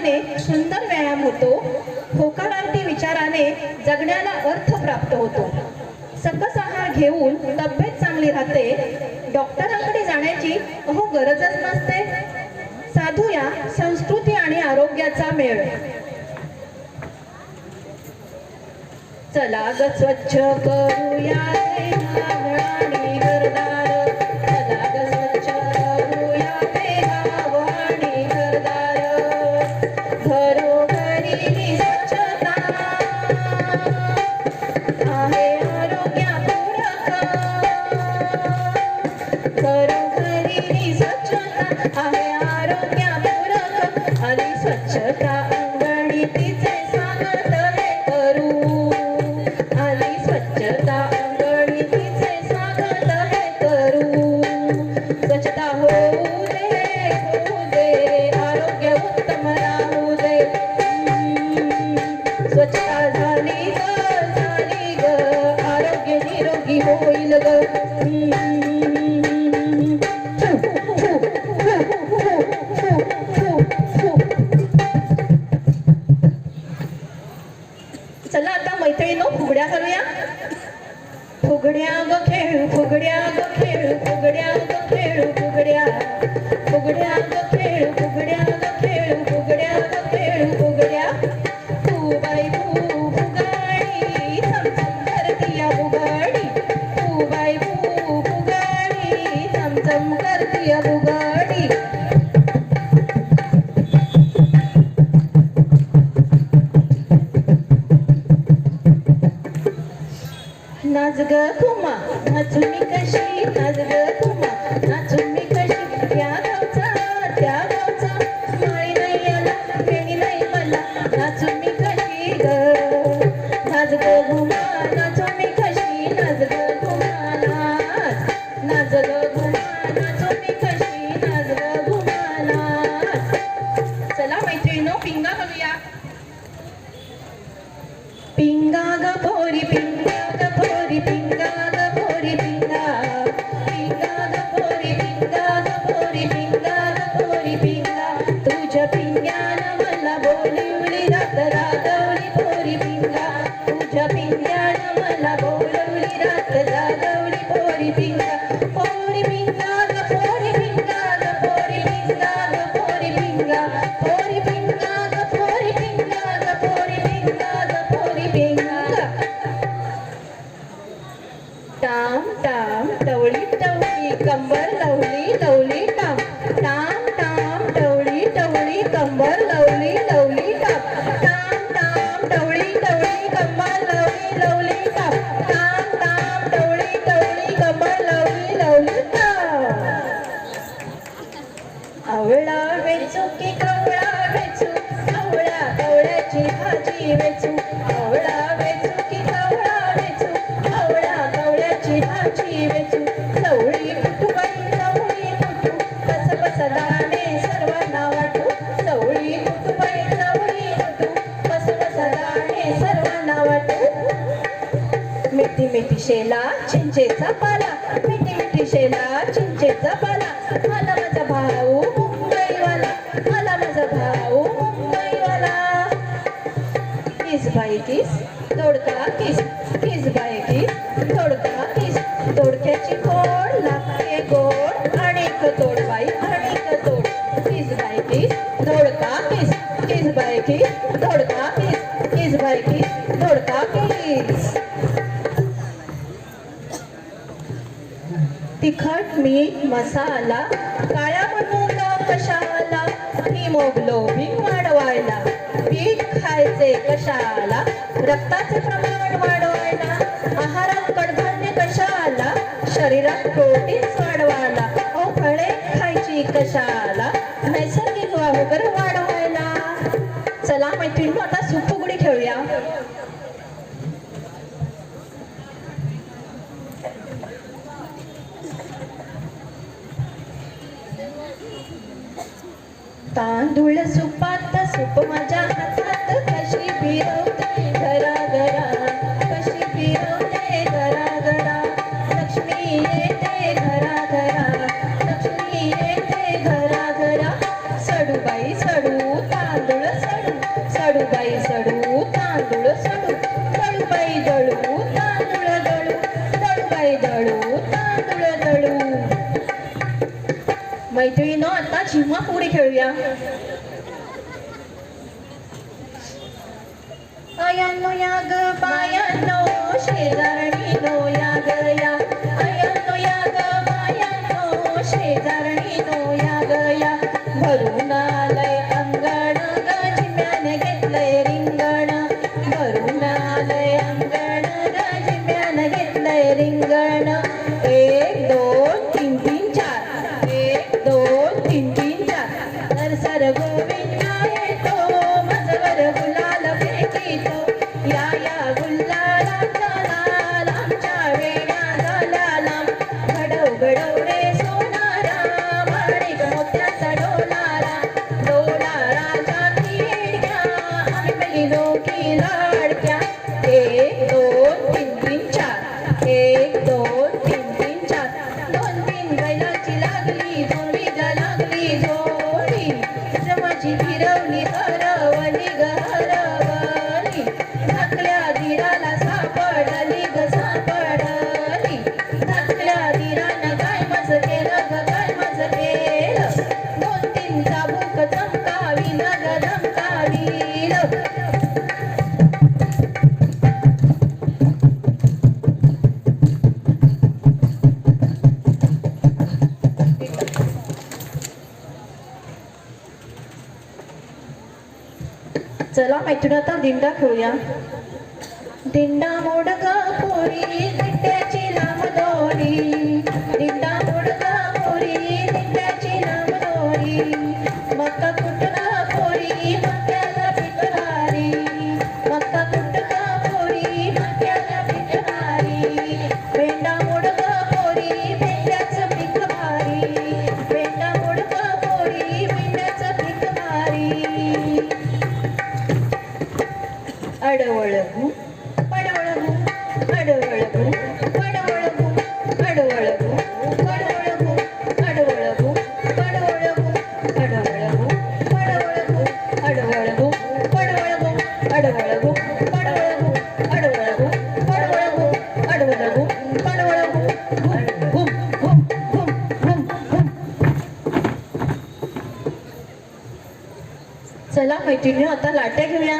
विचाराने सुंदर व्यायाम होतो. होकारार्थी विचाराने जगण्याला अर्थ प्राप्त होतो. सकस आहार घेऊन तब्येत चांगली राहते. डॉक्टरांकडे जाण्याची अहो गरजच नसते. साधूया संस्कृती आणि आरोग्याचा मेळ. चला ग स्वच्छ करूया फुगड्याग खेळ फुगड्याग खेळ फुगड्याग खेळ फुगड्या फुगड्याग खेळ ग खुमा वाचून कशी आज ग आवळा वेचू की कवळा वेचू? आवळा कवळ्याची भाजी वेचू. आवळा वेचू की कवळा वेचू? आवळा कवळ्याची भाजी वेचू. चवळी कुठू बाई चवळी कुठू कस कस सर्वांना वाटू? चवळी कुठू बाई चवळी कुठू कस कस सर्वांना वाटू? मेथी मेथी शेला चिंचेचा पाला. मिठी मेथी शेला चिंचेचा पाला. मला एकीस दोडका किस एकीस दोडका किस? दोडक्याची लागते गोड बाई दोडका किस दोडका किस दोडका किस तिखट मीठ मसाला काळ्या म्हणून कशाला? मी मोगलो. कशाला रक्ताचे प्रमाण वाढवायला आहारात कडधान्य कशाला शरीरात प्रोटीन्स वाढवायला अहो फळे खायची कशाला नैसर्गिक वाहकर वाढवायला. चला मैत्रिणी आता सुखुगडी खेळूया. तांदूळ सुपात सुप माझ्या मैत्री न आता जेव्हा पुढे खेळूया. पायानो या ग पायानो शेजारणी नो या गया. चला मैथून आता दिंडा खेळूया. दिंडा मोडका पोरी दिंड्या मैत्रिणी आता लाट्या घेऊया.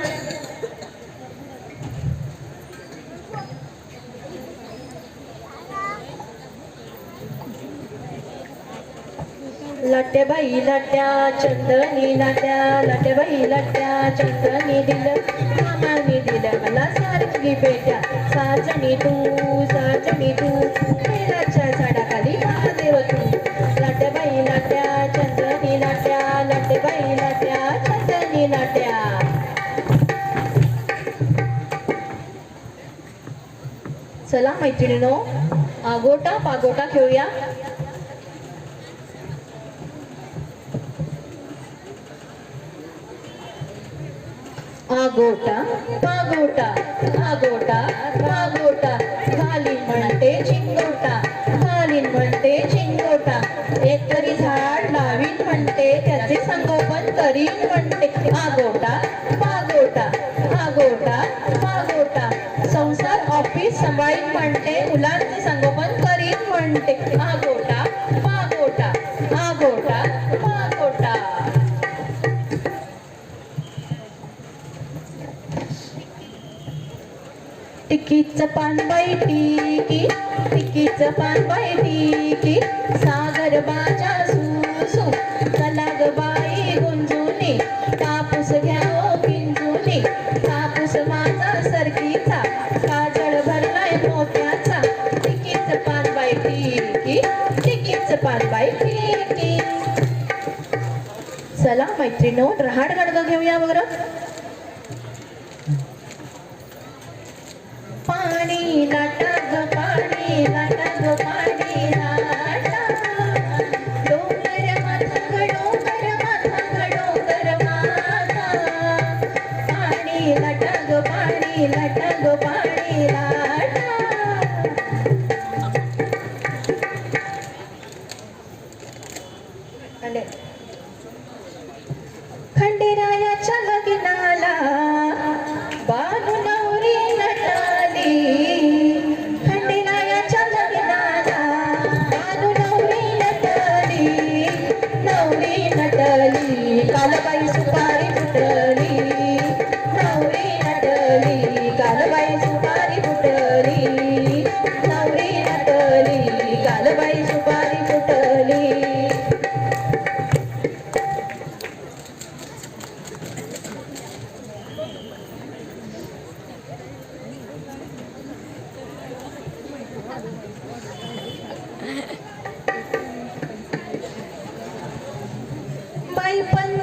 लाट्या बाई लाट्या चंदनी लाट्या. लाट्या बाई लाट्या चंदनी दिल. मामानी दिल मला सारखी बेट्या. साजनी तू साजनी तू. चला मैत्रिणीनो आगोटा पागोटा खेळूया. आगोटा पागोटा आगोटा पागोटा. खाली म्हणते चिंगोटा खाली म्हणते चिंगोटा. एक तरी झाड लावीन म्हणते त्याचे संगोपन करीन म्हणते. आगोटा टिकीचं पान बाई टिकी टिकीचं पान बाई टिकी सागर बाजा सुसू चला बाई गुंजुनी कापूस घ्या ओ कापूस माझा सरकीचा काजळ भरलाय मोत्याचा टिकीचं पान बाई टिकी टिकीचं पान बाई टिकी चला मैत्रिणो रहाड गडगं घेऊया बरं पाणी लाटा ग पाणी लाटा ग पाणी लाटा डोंगर माथा ग डोंगर माथा ग डोंगर माथा पाणी लाटा ग पाणी लाटा ग पाणी लाटा. आले. My. pan